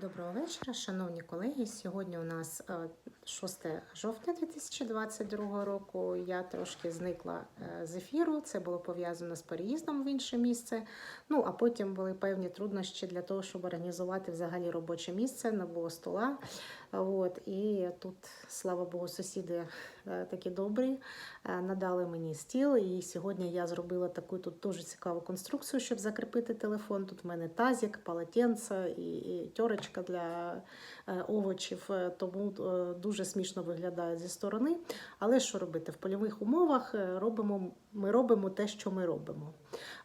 Доброго вечора, шановні колеги. Сьогодні у нас е, 6 жовтня 2022 року. Я трошки зникла е, з ефіру. Це було пов'язано з переїздом в інше місце. Ну а потім були певні труднощі для того, щоб організувати взагалі робоче місце, не було стола. От, і тут, слава Богу, сусіди е, такі добрі, е, надали мені стіл. І сьогодні я зробила таку тут дуже цікаву конструкцію, щоб закріпити телефон. Тут в мене тазик, полотенце і, і тьорочка для е, овочів, е, тому е, дуже смішно виглядає зі сторони. Але що робити? В польових умовах робимо, ми робимо те, що ми робимо.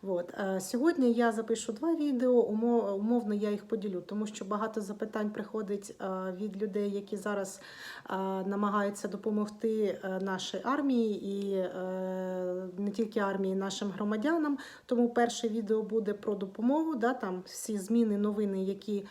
От. е, Сьогодні я запишу два відео, умовно я їх поділю, тому що багато запитань приходить е, від людей, які зараз е, намагаються допомогти нашій армії і не тільки армії, нашим громадянам. Тому перше відео буде про допомогу, да, там всі зміни, новини, які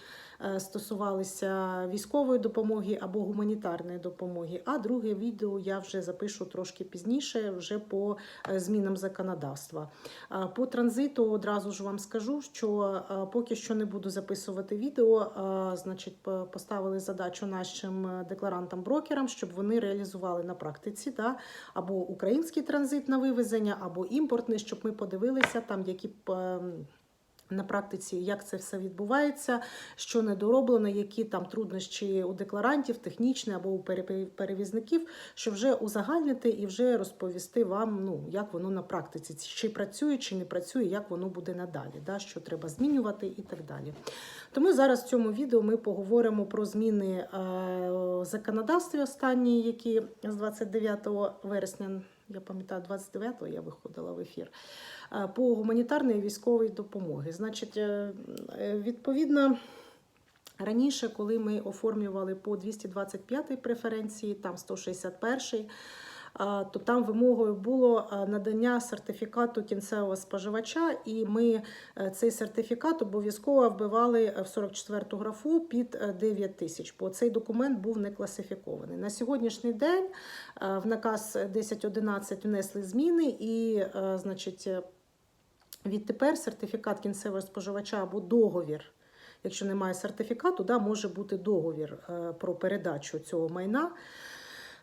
стосувалися військової допомоги або гуманітарної допомоги. А друге відео я вже запишу трошки пізніше, вже по е, змінам законодавства. Е, По транзиту одразу ж вам скажу, що е, поки що не буду записувати відео. е, Значить, поставили задачу нашим е, декларантам-брокерам, щоб вони реалізували на практиці да, або український транзит на вивезення, або імпортний, щоб ми подивилися там, які б, на практиці, як це все відбувається, що недороблено, які там труднощі у декларантів, технічні або у пере- перевізників, що вже узагальнити і вже розповісти вам, ну як воно на практиці, чи працює, чи не працює, як воно буде надалі, да, що треба змінювати і так далі. Тому зараз в цьому відео ми поговоримо про зміни е, в законодавстві останні, які з 29 вересня. Я пам'ятаю, 29-го я виходила в ефір по гуманітарної військовій допомоги. Значить, е, е, відповідно. Раніше, коли ми оформлювали по 225 преференції, там 161, а, то там вимогою було надання сертифікату кінцевого споживача, і ми е, цей сертифікат обов'язково вбивали в 44-ту графу під е, 9 тисяч, бо цей документ був не класифікований. На сьогоднішній день е, в наказ 1011 внесли зміни, і, е, значить, е, відтепер сертифікат кінцевого споживача або договір. Якщо немає сертифікату, да, може бути договір е, про передачу цього майна.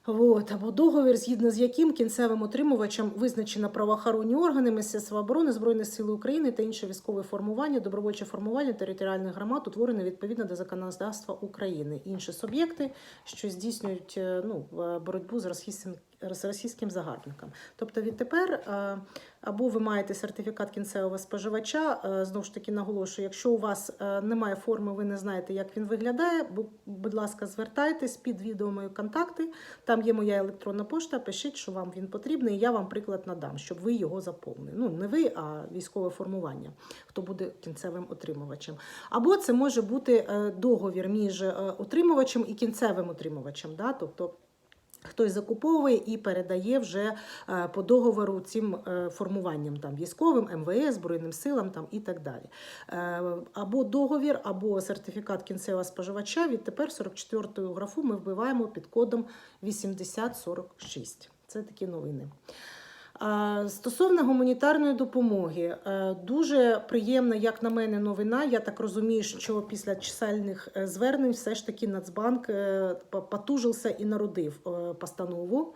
От, або договір, згідно з яким кінцевим отримувачем визначено правоохоронні органи, Міністерство оборони, Збройні Сили України та інше військове формування, добровольче формування територіальних громад, утворене відповідно до законодавства України. Інші суб'єкти, що здійснюють е, ну, е, боротьбу з російським, з російським загарбником. Тобто відтепер е, або ви маєте сертифікат кінцевого споживача, е, знову ж таки наголошую, якщо у вас е, немає форми, ви не знаєте, як він виглядає, будь ласка, звертайтесь під відео мої контакти. Там є моя електронна пошта. Пишіть, що вам він потрібний, і я вам приклад надам, щоб ви його заповнили. Ну не ви, а військове формування, хто буде кінцевим отримувачем. Або це може бути договір між отримувачем і кінцевим отримувачем. Да? Тобто Хтось закуповує і передає вже е, по договору цим е, формуванням там військовим, МВС, Збройним силам там і так далі. Е, Або договір, або сертифікат кінцевого споживача. Відтепер 44-ю графу ми вбиваємо під кодом 8046. Це такі новини. Стосовно гуманітарної допомоги, е, дуже приємна, як на мене, новина. Я так розумію, що після чисельних е, звернень все ж таки Нацбанк е, потужився і народив постанову.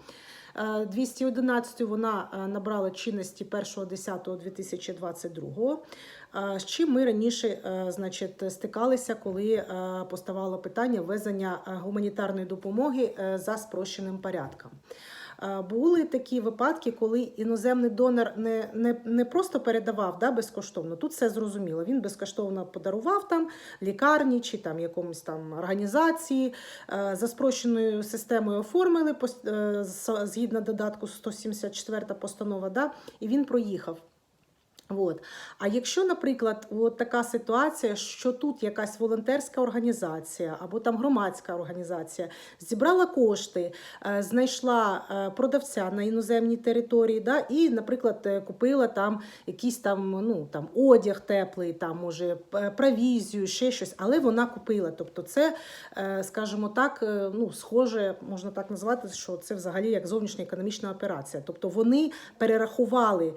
Е, 211 вона набрала чинності 1.10.2022, е, з чим ми раніше значить, стикалися, коли поставало питання ввезення гуманітарної допомоги за спрощеним порядком. Були такі випадки, коли іноземний донор не, не, не просто передавав да, безкоштовно. Тут все зрозуміло. Він безкоштовно подарував там лікарні чи там якомусь там організації. Е, За спрощеною системою оформили е, згідно додатку 174 постанова, да, і він проїхав. От. А якщо, наприклад, от така ситуація, що тут якась волонтерська організація або там громадська організація зібрала кошти, е, знайшла е, продавця на іноземній території, да, і, наприклад, е, купила там якийсь там, ну, там одяг теплий, там, може, провізію, ще щось, але вона купила. Тобто, це, скажімо так, ну, схоже, можна так назвати, що це взагалі як зовнішня економічна операція. Тобто вони перерахували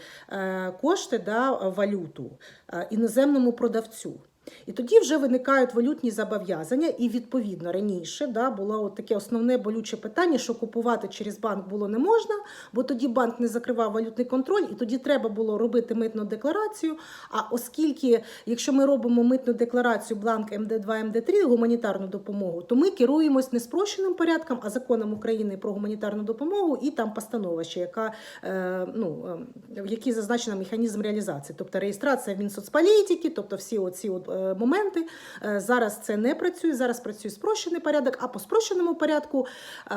кошти да, валюту е, іноземному продавцю. І тоді вже виникають валютні зобов'язання, і відповідно раніше да, було от таке основне болюче питання, що купувати через банк було не можна, бо тоді банк не закривав валютний контроль, і тоді треба було робити митну декларацію. А оскільки, якщо ми робимо митну декларацію бланк МД2, МД3, гуманітарну допомогу, то ми керуємось не спрощеним порядком, а законом України про гуманітарну допомогу, і там постанова ще, яка е, ну, е, в якій зазначено механізм реалізації, тобто реєстрація в Мінсоцполітики, тобто всі оці от, моменти. Е, Зараз це не працює. Зараз працює спрощений порядок, а по спрощеному порядку е,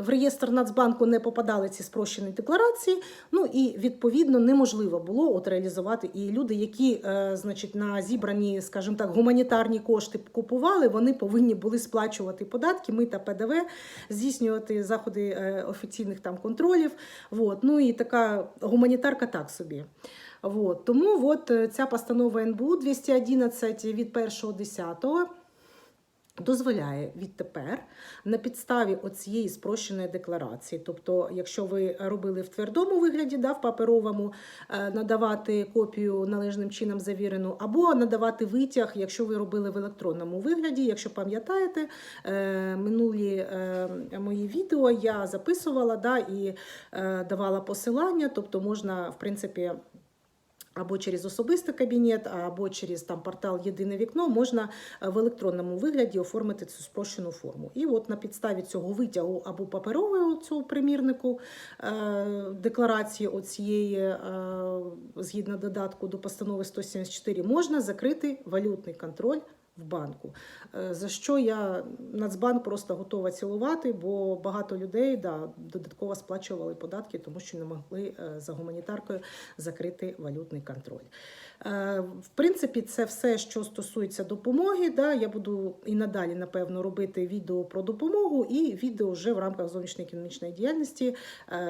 в реєстр Нацбанку не попадали ці спрощені декларації. Ну і відповідно неможливо було от реалізувати. І люди, які е, значить, на зібрані, скажімо так, гуманітарні кошти купували, вони повинні були сплачувати податки, мита ПДВ, здійснювати заходи е, офіційних там контролів. Вот. Ну і така гуманітарка так собі. Вот. Тому от е, ця постанова НБУ 211 від 1.10 дозволяє відтепер на підставі оцієї спрощеної декларації, тобто, якщо ви робили в твердому вигляді, да, в паперовому, е, надавати копію належним чином завірену, або надавати витяг, якщо ви робили в електронному вигляді. Якщо пам'ятаєте, е, минулі мої відео я записувала да, і давала посилання, тобто можна, в принципі, або через особистий кабінет, або через там портал Єдине вікно можна е, в електронному вигляді оформити цю спрощену форму. І от на підставі цього витягу або паперового цього примірнику е, декларації оцієї, е, згідно додатку до постанови 174, можна закрити валютний контроль. В банку, Е, за що я Нацбанк просто готова цілувати, бо багато людей да, додатково сплачували податки, тому що не могли е, за гуманітаркою закрити валютний контроль. Е, В принципі, це все, що стосується допомоги. Да, Я буду і надалі, напевно, робити відео про допомогу і відео вже в рамках зовнішньої економічної діяльності,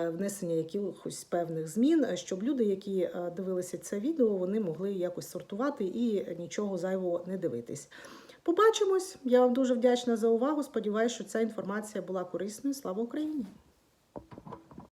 внесення якихось певних змін, щоб люди, які дивилися це відео, вони могли якось сортувати і нічого зайвого не дивитись. Побачимось. Я вам дуже вдячна за увагу. Сподіваюся, що ця інформація була корисною. Слава Україні!